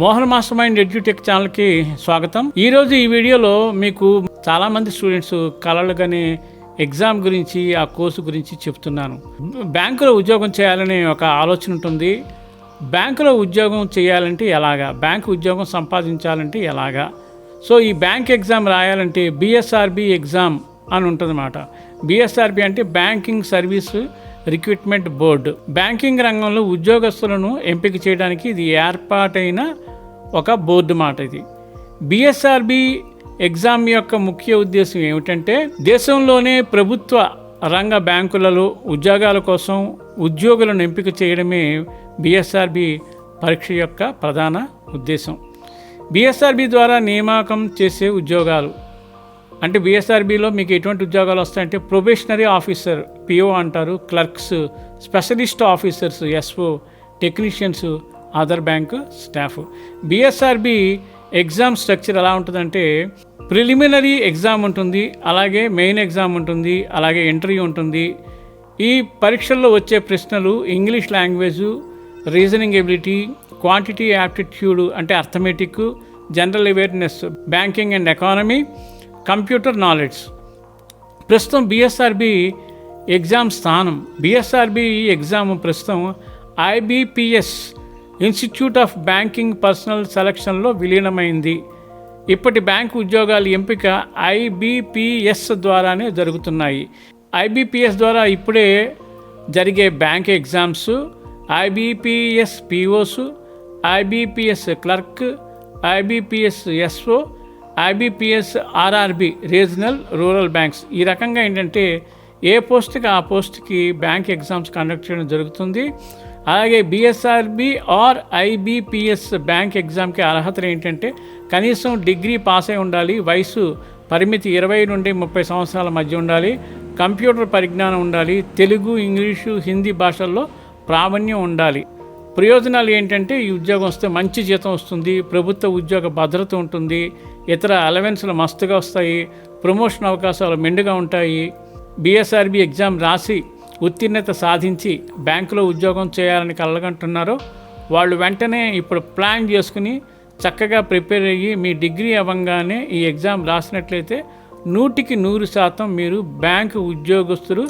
Mohan master mind edutech ఛానల్కి స్వాగతం. ఈరోజు ఈ వీడియోలో మీకు చాలామంది స్టూడెంట్స్ కళలు కానీ ఎగ్జామ్ గురించి ఆ కోర్సు గురించి చెప్తున్నాను. బ్యాంకులో ఉద్యోగం చేయాలనే ఒక ఆలోచన ఉంటుంది. బ్యాంకులో ఉద్యోగం చేయాలంటే ఎలాగా? బ్యాంకు ఉద్యోగం సంపాదించాలంటే ఎలాగా? సో ఈ బ్యాంక్ ఎగ్జామ్ రాయాలంటే బిఎస్ఆర్బి ఎగ్జామ్ అని ఉంటుందన్నమాట. బిఎస్ఆర్బి అంటే banking service recruitment board. Banking రంగంలో ఉద్యోగస్తులను ఎంపిక చేయడానికి ఇది ఏర్పాటైన ఒక బోర్డు మాట ఇది. బిఎస్ఆర్బి ఎగ్జామ్ యొక్క ముఖ్య ఉద్దేశం ఏమిటంటే దేశంలోనే ప్రభుత్వ రంగ బ్యాంకులలో ఉద్యోగాల కోసం ఉద్యోగులను ఎంపిక చేయడమే బిఎస్ఆర్బి పరీక్ష యొక్క ప్రధాన ఉద్దేశం. బిఎస్ఆర్బి ద్వారా నియామకం చేసే ఉద్యోగాలు అంటే బిఎస్ఆర్బిలో మీకు ఎటువంటి ఉద్యోగాలు వస్తాయంటే ప్రొబేషనరీ ఆఫీసర్ పిఓ అంటారు clerks specialist officers SO technicians other bank staff BSRB exam structure ఎలా ఉంటుందంటే ప్రిలిమినరీ ఎగ్జామ్ ఉంటుంది అలాగే మెయిన్ ఎగ్జామ్ ఉంటుంది అలాగే ఇంటర్వ్యూ ఉంటుంది. ఈ పరీక్షల్లో వచ్చే ప్రశ్నలు English language reasoning ability quantity aptitude అంటే arithmetic general awareness banking and economy computer knowledge. ప్రస్తుతం బిఎస్ఆర్బి ఎగ్జామ్ స్థానం. బిఎస్ఆర్బి ఎగ్జామ్ ప్రస్తుతం IBPS institute of banking personnel సెలక్షన్లో విలీనమైంది. ఇప్పటి బ్యాంకు ఉద్యోగాల ఎంపిక ఐబిపిఎస్ ద్వారానే జరుగుతున్నాయి. ఐబిపిఎస్ ద్వారా ఇప్పుడే జరిగే bank exams IBPS POs IBPS clerk IBPS SO IBPS RRB regional rural banks. ఈ రకంగా ఏంటంటే ఏ పోస్ట్కి ఆ పోస్ట్కి బ్యాంక్ ఎగ్జామ్స్ కండక్ట్ చేయడం జరుగుతుంది. అలాగే బిఎస్ఆర్బి ఆర్ ఐబిపిఎస్ బ్యాంక్ ఎగ్జామ్కి అర్హతలు ఏంటంటే కనీసం డిగ్రీ పాస్ అయి ఉండాలి వయసు పరిమితి ఇరవై నుండి ముప్పై సంవత్సరాల మధ్య ఉండాలి కంప్యూటర్ పరిజ్ఞానం ఉండాలి తెలుగు ఇంగ్లీషు హిందీ భాషల్లో ప్రావీణ్యం ఉండాలి. ప్రయోజనాలు ఏంటంటే ఈ ఉద్యోగం వస్తే మంచి జీతం వస్తుంది ప్రభుత్వ ఉద్యోగ భద్రత ఉంటుంది ఇతర అలవెన్స్లు మస్తుగా వస్తాయి ప్రమోషన్ అవకాశాలు మెండుగా ఉంటాయి. బీఎస్ఆర్బి ఎగ్జామ్ రాసి ఉత్తీర్ణత సాధించి బ్యాంకులో ఉద్యోగం చేయాలని కలగంటున్నారో వాళ్ళు వెంటనే ఇప్పుడు ప్లాన్ చేసుకుని చక్కగా ప్రిపేర్ అయ్యి మీ డిగ్రీ అవ్వగానే ఈ ఎగ్జామ్ రాసినట్లయితే నూటికి నూరు శాతం మీరు బ్యాంకు ఉద్యోగస్తులు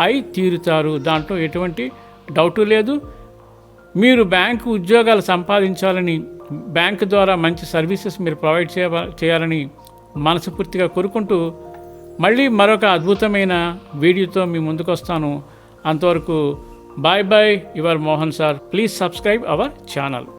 అయి తీరుతారు. దాంట్లో ఎటువంటి డౌటు లేదు. మీరు బ్యాంకు ఉద్యోగాలు సంపాదించాలని బ్యాంకు ద్వారా మంచి సర్వీసెస్ మీరు ప్రొవైడ్ చేయ చేయాలని మనస్ఫూర్తిగా కోరుకుంటూ మళ్ళీ మరొక అద్భుతమైన వీడియోతో మీ ముందుకు వస్తాను. అంతవరకు bye bye your Mohan sir. Please subscribe our channel.